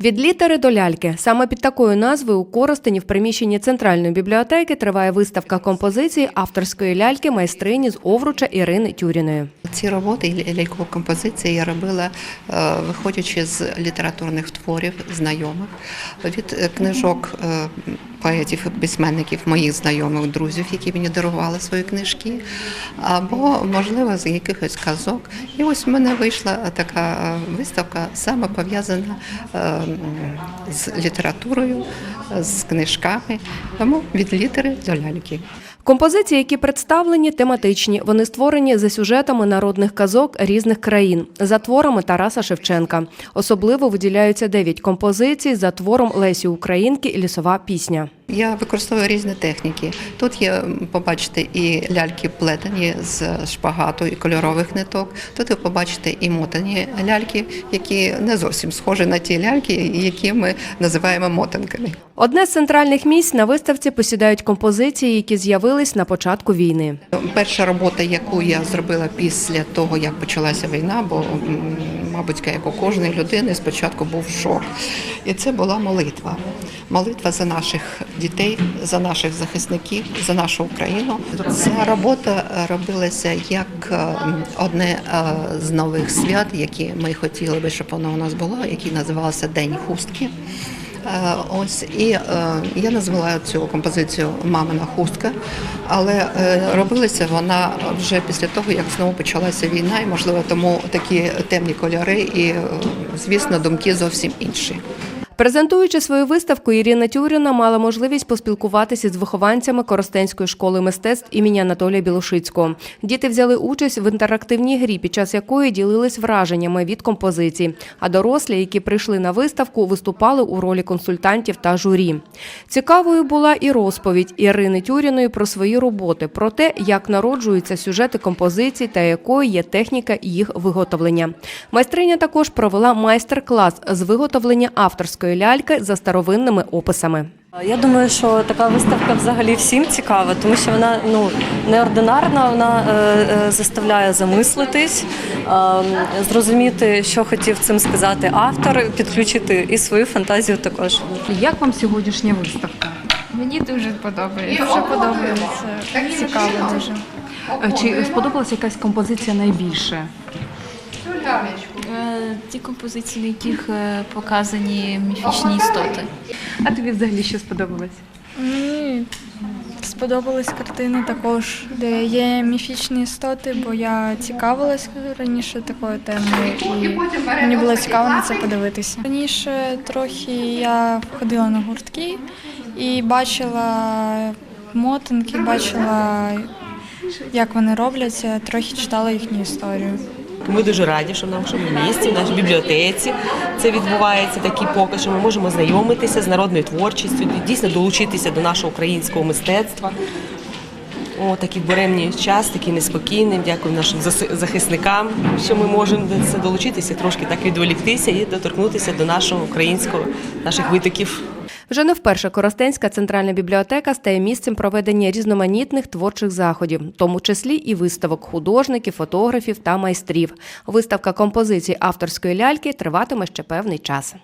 Від літери до ляльки саме під такою назвою у Коростені в приміщенні центральної бібліотеки триває виставка композиції авторської ляльки майстрині з Овруча Ірини Тюріної. Ці роботи лялькові композиції я робила, е, виходячи з літературних творів знайомих, від е, книжок е, поетів письменників, моїх знайомих, друзів, які мені дарували свої книжки, або, можливо, з якихось казок. І ось в мене вийшла така е, виставка, саме пов'язана е, з літературою, з книжками, тому від літери до ляльки. Композиції, які представлені, тематичні. Вони створені за сюжетами народних казок різних країн, за творами Тараса Шевченка. Особливо виділяються дев'ять композицій за твором Лесі Українки Лісова пісня. Я використовую різні техніки. Тут є, побачите, і ляльки плетені з шпагату і кольорових ниток. Тут ви побачите і мотані ляльки, які не зовсім схожі на ті ляльки, які ми називаємо мотанками. Одне з центральних місць на виставці посідають композиції, які з'явились на початку війни. Перша робота, яку я зробила після того, як почалася війна, бо, мабуть, як у кожної людини, спочатку був шок. І це була молитва. Молитва за наших дітей, за наших захисників, за нашу Україну. Ця робота робилася як е, одне е, з нових свят, які ми хотіли би, щоб воно у нас було, який називався День хустки. Е, Ось і я назвала цю композицію Мамина хустка, але робилася вона вже після того, як знову почалася війна, і можливо тому такі темні кольори, і звісно, думки зовсім інші. Презентуючи свою виставку, Ірина Тюріна мала можливість поспілкуватися з вихованцями Коростенської школи мистецтв імені Анатолія Білошицького. Діти взяли участь в інтерактивній грі, під час якої ділились враженнями від композицій. А дорослі, які прийшли на виставку, виступали у ролі консультантів та журі. Цікавою була і розповідь Ірини Тюріної про свої роботи, про те, як народжуються сюжети композицій та якою є техніка їх виготовлення. Майстриня також провела майстер-клас з виготовлення авторської ляльки за старовинними описами. Я думаю, що така виставка взагалі всім цікава, тому що вона ну неординарна, вона е, е, заставляє замислитись, е, зрозуміти, що хотів цим сказати автор, підключити і свою фантазію також. Як вам сьогоднішня виставка? Мені дуже подобається. Дуже подобається. Цікаво дуже. Е, Чи сподобалася якась композиція найбільше? Е, Ті композиції, на яких е, показані міфічні істоти. А тобі взагалі що сподобалось? Мені сподобалась картина також, де є міфічні істоти, бо я цікавилась раніше такою темою, і мені було цікаво на це подивитися. Раніше трохи я ходила на гуртки і бачила мотанки, бачила, як вони робляться, трохи читала їхню історію. Ми дуже раді, що в нашому місті, в нашій бібліотеці це відбувається такий показ, що ми можемо знайомитися з народною творчістю, дійсно долучитися до нашого українського мистецтва. О, такий буремний час, такий неспокійний. Дякую нашим захисникам, що ми можемо долучитися, трошки так відволіктися і доторкнутися до нашого українського, наших витоків. Вже не вперше Коростенська центральна бібліотека стає місцем проведення різноманітних творчих заходів, в тому числі і виставок художників, фотографів та майстрів. Виставка композицій авторської ляльки триватиме ще певний час.